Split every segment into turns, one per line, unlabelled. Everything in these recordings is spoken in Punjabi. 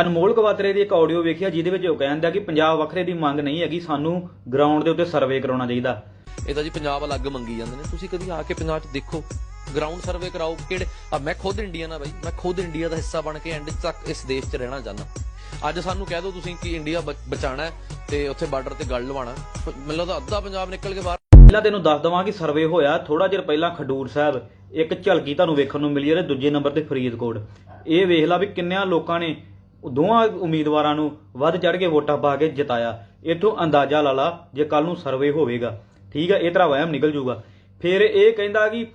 ਅਨਮੋਲ ਕਵਾਤਰੇ ਦੀ ਇੱਕ ਆਡੀਓ ਵੇਖਿਆ ਜਿਹਦੇ ਵਿੱਚ ਉਹ ਕਹਿੰਦਾ ਕਿ ਪੰਜਾਬ ਵੱਖਰੇ ਦੀ ਮੰਗ ਨਹੀਂ ਹੈਗੀ ਸਾਨੂੰ ਗਰਾਊਂਡ ਦੇ ਉੱਤੇ ਸਰਵੇ ਕਰਾਉਣਾ ਚਾਹੀਦਾ।
ਇਹ ਤਾਂ ਜੀ ਪੰਜਾਬ ਅਲੱਗ ਮੰਗੀ ਜਾਂਦੇ ਨੇ। ਤੁਸੀਂ ਕਦੀ ਆ ਕੇ ਪੰਜਾਬ 'ਚ ਦੇਖੋ ਗਰਾਊਂਡ ਸਰਵੇ ਕਰਾਓ ਕਿਹੜੇ ਆ ਮੈਂ ਖੁਦ ਇੰਡੀਅਨ ਆ ਬਾਈ ਮੈਂ ਖੁਦ ਇੰਡੀਆ ਦਾ ਹਿੱਸਾ ਬਣ ਕੇ ਐਂਡ ਤੱਕ ਇਸ ਦੇਸ਼ 'ਚ ਰਹਿਣਾ ਚਾਹੁੰਦਾ। ਅੱਜ ਸਾਨੂੰ ਕਹਿ ਦਿਓ ਤੁਸੀਂ ਕਿ ਇੰਡੀਆ ਬਚ- ਬਚਾਉਣਾ ਹੈ ਤੇ ਉੱਥੇ ਬਾਰਡਰ ਤੇ ਗੱਲ ਲਵਾਉਣਾ ਮੈਨੂੰ ਲੱਗਦਾ ਅੱਧਾ ਪੰਜਾਬ ਨਿਕਲ ਕੇ ਬਾਹਰ
ਪਹਿਲਾਂ ਤੈਨੂੰ ਦੱਸ ਦਵਾਂ ਕਿ ਸਰਵੇ ਹੋਇਆ ਥੋੜਾ ਚਿਰ ਪਹਿਲਾਂ ਖਡੂਰ ਸਾਹਿਬ ਇੱਕ ਝਲਕੀ ਤੁਹਾਨੂੰ ਵੇਖਣ ਨੂੰ ਮਿਲੀ ਹੈ ਤੇ ਦੂਜੇ ਨੰਬਰ ਤੇ ਫਰੀਦਕੋਟ। ਇਹ ਵੇਖ ਲਾ ਵੀ ਕਿੰਨਿਆਂ ਲੋਕਾਂ ਨੇ ਦੋਵਾਂ ਉਮੀਦਵਾਰਾਂ ਨੂੰ ਵੱਧ ਚੜ ਕੇ ਵੋਟਾਂ ਪਾ ਕੇ ਜਿਤਾਇਆ। ਇਥੋਂ ਅੰਦਾਜ਼ਾ ਲਾ ਲਾ ਜੇ ਕੱਲ ਨੂੰ ਸਰਵੇ ਹੋਵੇਗਾ। ਠੀਕ ਹੈ ਇਹ ਤਰ੍ਹਾਂ ਵਹਿਮ ਨਿਕਲ ਜੂਗਾ ਫਿਰ ਇਹ ਕਹਿੰਦਾ ਕਿ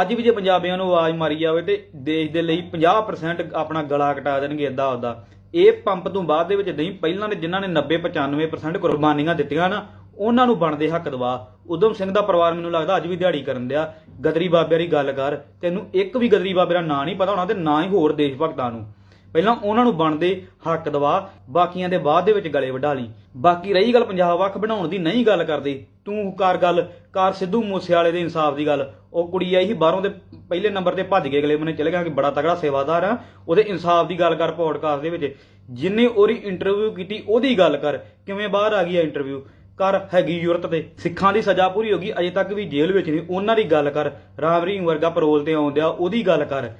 ਅੱਜ ਵੀ ਜੇ ਪੰਜਾਬੀਆਂ ਨੂੰ ਆਵਾਜ਼ ਮਾਰੀ ਜਾਵੇ ਤੇ ਦੇਸ਼ ਦੇ ਲਈ 50% ਆਪਣਾ ਗਲਾ ਕਟਾ ਦੇਣਗੇ ਏਦਾਂ ਉਹਦਾ ਇਹ ਪੰਪ ਤੋਂ ਬਾਅਦ ਦੇ ਵਿੱਚ ਨਹੀਂ, ਪਹਿਲਾਂ ਨੇ ਜਿਨ੍ਹਾਂ ਨੇ 90 95% ਕੁਰਬਾਨੀਆਂ ਦਿੱਤੀਆਂ ਨਾ, ਉਹਨਾਂ ਨੂੰ ਬਣਦੇ ਹੱਕ ਦਵਾ। ਉਦਮ ਸਿੰਘ ਦਾ ਪਰਿਵਾਰ ਮੈਨੂੰ ਲੱਗਦਾ ਅੱਜ ਵੀ ਦਿਹਾੜੀ ਕਰਨ ਦਿਆ। ਗਦਰੀ ਬਾਬਿਆਂ ਦੀ ਗੱਲ ਕਰ, ਤੈਨੂੰ ਇੱਕ ਵੀ ਗਦਰੀ ਬਾਬੇ ਦਾ ਨਾਂ ਨਹੀਂ ਪਤਾ ਹੋਣਾ ਤੇ ਨਾ ਹੀ ਹੋਰ ਦੇਸ਼ ਭਗਤਾਂ ਨੂੰ। ਪਹਿਲਾਂ ਉਹਨਾਂ ਨੂੰ ਬਣਦੇ ਹੱਕ ਦਵਾ, ਬਾਕੀਆਂ ਦੇ ਬਾਅਦ ਦੇ ਵਿੱਚ ਗਲੇ ਵਢਾ ਲਈ। ਬਾਕੀ ਰਹੀ ਗੱਲ ਪੰਜਾਬ ਵੱਖ ਬਣਾਉਣ ਦੀ, ਨਹੀਂ ਗੱਲ ਕਰਦੇ। ਤੂੰ ਕਰ ਗੱਲ, ਕਰ ਸਿੱਧੂ ਮੂਸੇਵਾਲੇ ਦੇ ਇਨਸਾਫ ਦੀ ਗੱਲ। ਉਹ ਕੁੜੀ ਆਈ ਸੀ ਬਾਹਰੋਂ ਦੇ ਪਹਿਲੇ ਨੰਬਰ ਤੇ ਭੱਜ ਕੇ ਅਗਲੇ ਮਨੇ ਚਲੇ ਗਿਆ ਕਿ ਬੜਾ ਤਗੜਾ ਸੇਵਾਦਾਰ ਆ। ਉਹਦੇ ਇਨਸਾਫ ਦੀ ਗੱਲ ਕਰ ਪੋਡਕਾਸਟ ਦੇ ਵਿੱਚ। ਜਿੰਨੇ ਉਹਦੀ ਇੰਟਰਵਿਊ ਕੀਤੀ, ਉਹਦੀ ਗੱਲ ਕਰ, ਕਿਵੇਂ ਬਾਹਰ ਆ ਗਈ ਆ ਇੰਟਰਵਿਊ ਕਰ ਹੈਗੀ ਯੂਰਤ ਤੇ। ਸਿੱਖਾਂ ਦੀ ਸਜ਼ਾ ਪੂਰੀ ਹੋ ਗਈ, ਅਜੇ ਤੱਕ ਵੀ ਜੇਲ੍ਹ ਵਿੱਚ ਨਹੀਂ। ਉਹਨਾਂ ਦੀ ਗੱਲ ਕਰ ਰਾਮ ਰਹੀਮ ਵਰਗਾ ਪਰੋਲ ਤੇ ਆਉਂਦਿਆ ਉਹਦੀ ਗੱਲ ਕਰ।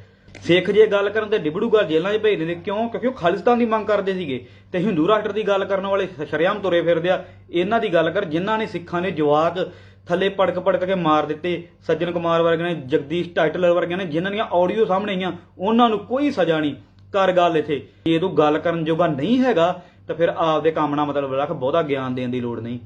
ਸਿੱਖ ਜੇ ਗੱਲ ਕਰਨ ਤੇ ਡਿਬੜੂਗੜ ਜੇਲ੍ਹਾਂ 'ਚ ਭੇਜਦੇ ਨੇ, ਕਿਉਂ? ਕਿਉਂਕਿ ਉਹ ਖਾਲਿਸਤਾਨ ਦੀ ਮੰਗ ਕਰਦੇ ਸੀਗੇ। ਤੇ ਹਿੰਦੂ ਰਾਸ਼ਟਰ ਦੀ ਗੱਲ ਕਰਨ ਵਾਲੇ ਸ਼ਰੇਆਮ ਤੁਰੇ ਫਿਰਦੇ ਆ। ਇਹਨਾਂ ਦੀ ਗੱਲ ਕਰ, ਜਿਨ੍ਹਾਂ ਨੇ ਸਿੱਖਾਂ ਨੇ ਜਵਾਕ ਥੱਲੇ ਪੜਕ ਪੜਕ ਕੇ ਮਾਰ ਦਿੱਤੇ, ਸੱਜਣ ਕੁਮਾਰ ਵਰਗੇ ਨੇ, ਜਗਦੀਸ਼ ਟਾਈਟਲਰ ਵਰਗਿਆਂ ਨੇ, ਜਿਨ੍ਹਾਂ ਦੀਆਂ ਆਡੀਓ ਸਾਹਮਣੇ ਆਈਆਂ, ਉਹਨਾਂ ਨੂੰ ਕੋਈ ਸਜ਼ਾ ਨਹੀਂ। ਕਰ ਗੱਲ ਇੱਥੇ। ਜੇ ਤੂੰ ਗੱਲ ਕਰਨ ਜੋਗਾ ਨਹੀਂ ਹੈਗਾ, ਤਾਂ ਫਿਰ ਆਪਦੇ ਕੰਮ ਨਾਲ ਮਤਲਬ ਰੱਖ, ਬਹੁਤਾ ਗਿਆਨ ਦੇਣ ਦੀ ਲੋੜ ਨਹੀਂ।